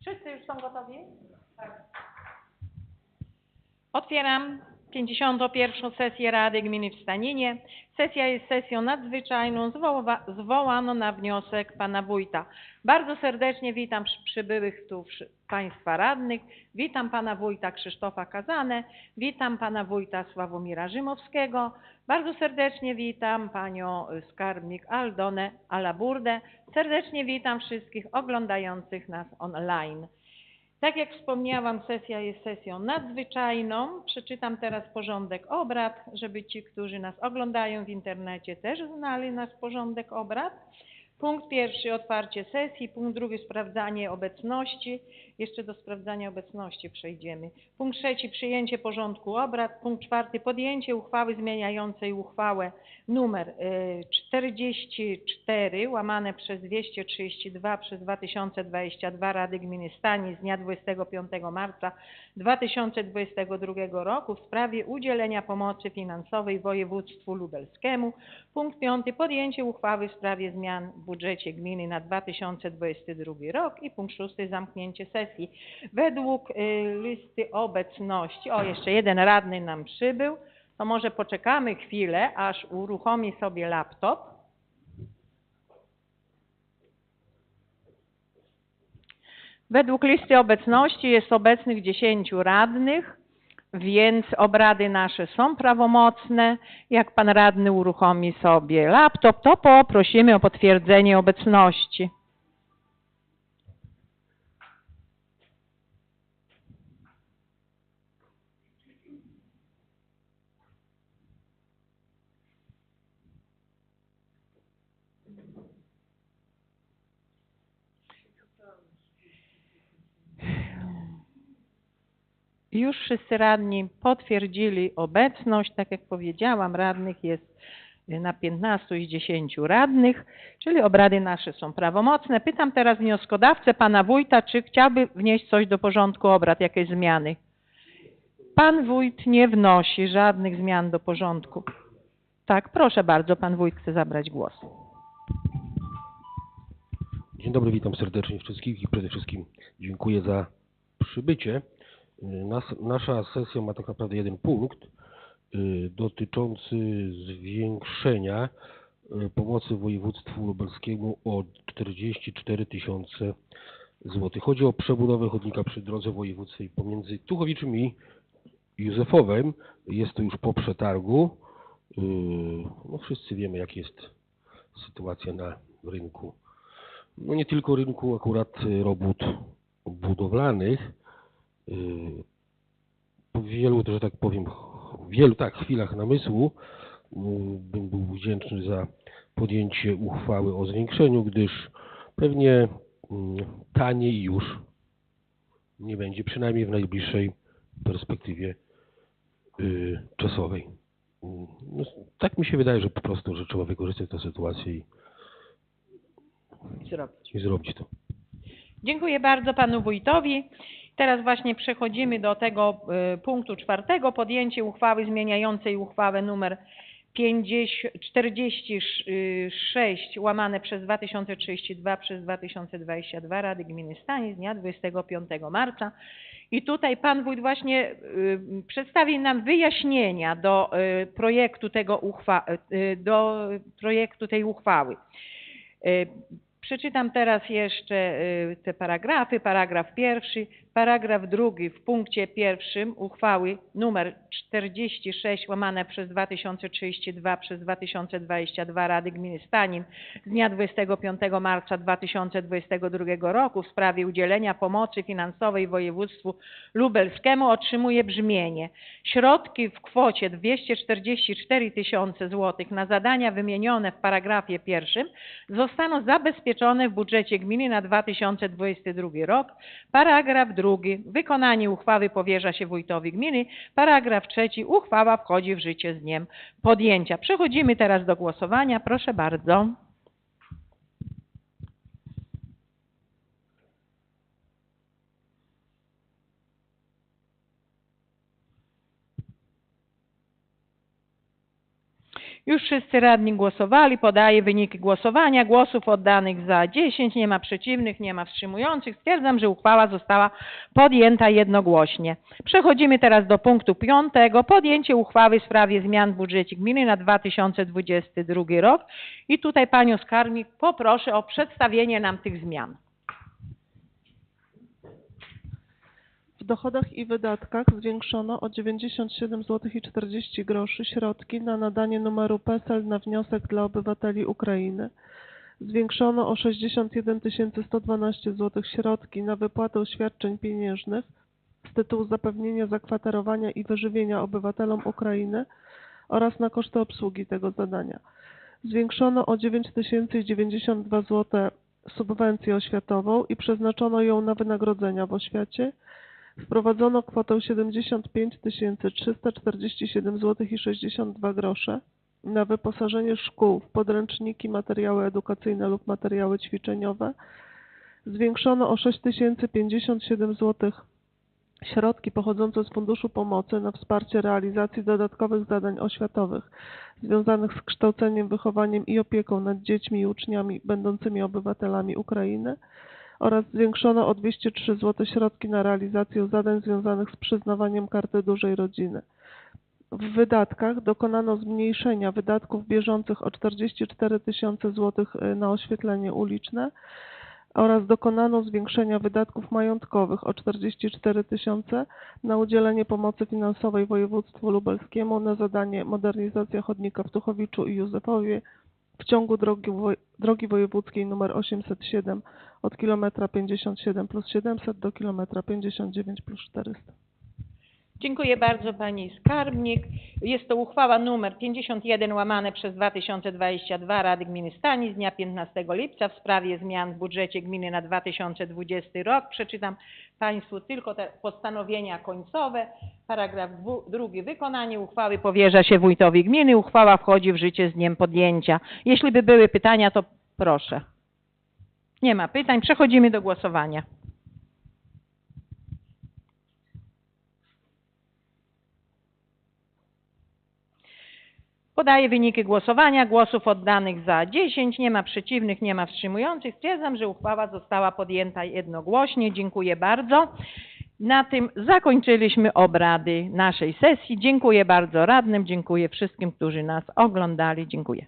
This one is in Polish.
Wszyscy już są gotowi? Tak. Otwieram 51. sesję Rady Gminy w Staninie. Sesja jest sesją nadzwyczajną zwoła, zwołaną na wniosek pana wójta. Bardzo serdecznie witam przy- przybyłych tu państwa radnych. Witam pana wójta Krzysztofa Kazanę. Witam pana wójta Sławomira Rzymowskiego. Bardzo serdecznie witam panią y, skarbnik Aldonę Alaburdę. Serdecznie witam wszystkich oglądających nas online. Tak jak wspomniałam, sesja jest sesją nadzwyczajną. Przeczytam teraz porządek obrad, żeby ci, którzy nas oglądają w internecie, też znali nasz porządek obrad. Punkt pierwszy otwarcie sesji, punkt drugi sprawdzanie obecności. Jeszcze do sprawdzania obecności przejdziemy. Punkt trzeci przyjęcie porządku obrad. Punkt czwarty podjęcie uchwały zmieniającej uchwałę numer y, 44 łamane przez 232 przez 2022 Rady Gminy Stani z dnia 25 marca 2022 roku w sprawie udzielenia pomocy finansowej województwu lubelskiemu. Punkt piąty podjęcie uchwały w sprawie zmian w budżecie gminy na 2022 rok i punkt szósty zamknięcie sesji. Według y, listy obecności, o jeszcze jeden radny nam przybył, to może poczekamy chwilę, aż uruchomi sobie laptop. Według listy obecności jest obecnych 10 radnych, więc obrady nasze są prawomocne. Jak pan radny uruchomi sobie laptop, to poprosimy o potwierdzenie obecności. Już wszyscy radni potwierdzili obecność. Tak jak powiedziałam, radnych jest na 15 z 10 radnych, czyli obrady nasze są prawomocne. Pytam teraz wnioskodawcę, pana wójta, czy chciałby wnieść coś do porządku obrad, jakieś zmiany? Pan wójt nie wnosi żadnych zmian do porządku. Tak, proszę bardzo, pan wójt chce zabrać głos. Dzień dobry, witam serdecznie wszystkich i przede wszystkim dziękuję za przybycie. Nas, nasza sesja ma tak naprawdę jeden punkt y, dotyczący zwiększenia y, pomocy województwu lubelskiemu o 44 tysiące złotych. Chodzi o przebudowę chodnika przy drodze wojewódzkiej pomiędzy Tuchowiczem i Józefowem. Jest to już po przetargu. Y, No wszyscy wiemy, jak jest sytuacja na rynku no nie tylko rynku akurat robót budowlanych. Po wielu, że tak powiem, wielu tak chwilach namysłu y, bym był wdzięczny za podjęcie uchwały o zwiększeniu, gdyż pewnie y, taniej już nie będzie, przynajmniej w najbliższej perspektywie czasowej. No, tak mi się wydaje, że po prostu, że trzeba wykorzystać tę sytuację i, Zrobić. i zrobić to. Dziękuję bardzo panu wójtowi. Teraz właśnie przechodzimy do tego y, punktu czwartego, podjęcie uchwały zmieniającej uchwałę 50, 46 łamane przez 2032 przez 2022 Rady Gminy Stani z dnia 25 marca. I tutaj pan wójt właśnie y, przedstawi nam wyjaśnienia do y, projektu tego uchwa, do projektu tej uchwały. Przeczytam teraz jeszcze te paragrafy. Paragraf pierwszy, paragraf drugi w punkcie pierwszym uchwały numer 46 łamane przez 2032 przez 2022 Rady Gminy Stanin z dnia 25 marca 2022 roku w sprawie udzielenia pomocy finansowej województwu lubelskiemu otrzymuje brzmienie. Środki w kwocie 244 tysiące złotych na zadania wymienione w paragrafie pierwszym zostaną zabezpieczone w budżecie gminy na 2022 rok. Paragraf drugi. Wykonanie uchwały powierza się wójtowi gminy. Paragraf trzeci. Uchwała wchodzi w życie z dniem podjęcia. Przechodzimy teraz do głosowania. Proszę bardzo. Już wszyscy radni głosowali. Podaję wyniki głosowania. Głosów oddanych za 10, nie ma przeciwnych, nie ma wstrzymujących. Stwierdzam, że uchwała została podjęta jednogłośnie. Przechodzimy teraz do punktu piątego. Podjęcie uchwały w sprawie zmian w budżecie gminy na 2022 rok. I tutaj Panią Skarbnik poproszę o przedstawienie nam tych zmian. W dochodach i wydatkach zwiększono o 97 zł i 40 groszy środki na nadanie numeru PESEL na wniosek dla obywateli Ukrainy. Zwiększono o 61 112 zł środki na wypłatę świadczeń pieniężnych z tytułu zapewnienia zakwaterowania i wyżywienia obywatelom Ukrainy oraz na koszty obsługi tego zadania. Zwiększono o 9 092 zł subwencję oświatową i przeznaczono ją na wynagrodzenia w oświacie. Wprowadzono kwotę 75 347 zł i 62 grosze na wyposażenie szkół w podręczniki, materiały edukacyjne lub materiały ćwiczeniowe. Zwiększono o 6057 zł środki pochodzące z Funduszu Pomocy na wsparcie realizacji dodatkowych zadań oświatowych związanych z kształceniem, wychowaniem i opieką nad dziećmi i uczniami będącymi obywatelami Ukrainy oraz zwiększono o 203 zł środki na realizację zadań związanych z przyznawaniem karty dużej rodziny. W wydatkach dokonano zmniejszenia wydatków bieżących o 44 tysiące złotych y, na oświetlenie uliczne oraz dokonano zwiększenia wydatków majątkowych o 44 tysiące na udzielenie pomocy finansowej województwu lubelskiemu na zadanie modernizacja chodnika w Tuchowiczu i Józefowie w ciągu drogi, drogi wojewódzkiej nr 807 od kilometra 57 plus 700 do kilometra 59 plus 400. Dziękuję bardzo Pani Skarbnik. Jest to uchwała numer 51 łamane przez 2022 Rady Gminy Stani z dnia 15 lipca w sprawie zmian w budżecie gminy na 2020 rok. Przeczytam Państwu tylko te postanowienia końcowe. Paragraf drugi. Wykonanie uchwały powierza się wójtowi gminy. Uchwała wchodzi w życie z dniem podjęcia. Jeśli by były pytania, to proszę. Nie ma pytań. Przechodzimy do głosowania. Podaję wyniki głosowania. Głosów oddanych za 10, nie ma przeciwnych, nie ma wstrzymujących. Stwierdzam, że uchwała została podjęta jednogłośnie. Dziękuję bardzo. Na tym zakończyliśmy obrady naszej sesji. Dziękuję bardzo radnym, dziękuję wszystkim, którzy nas oglądali. Dziękuję.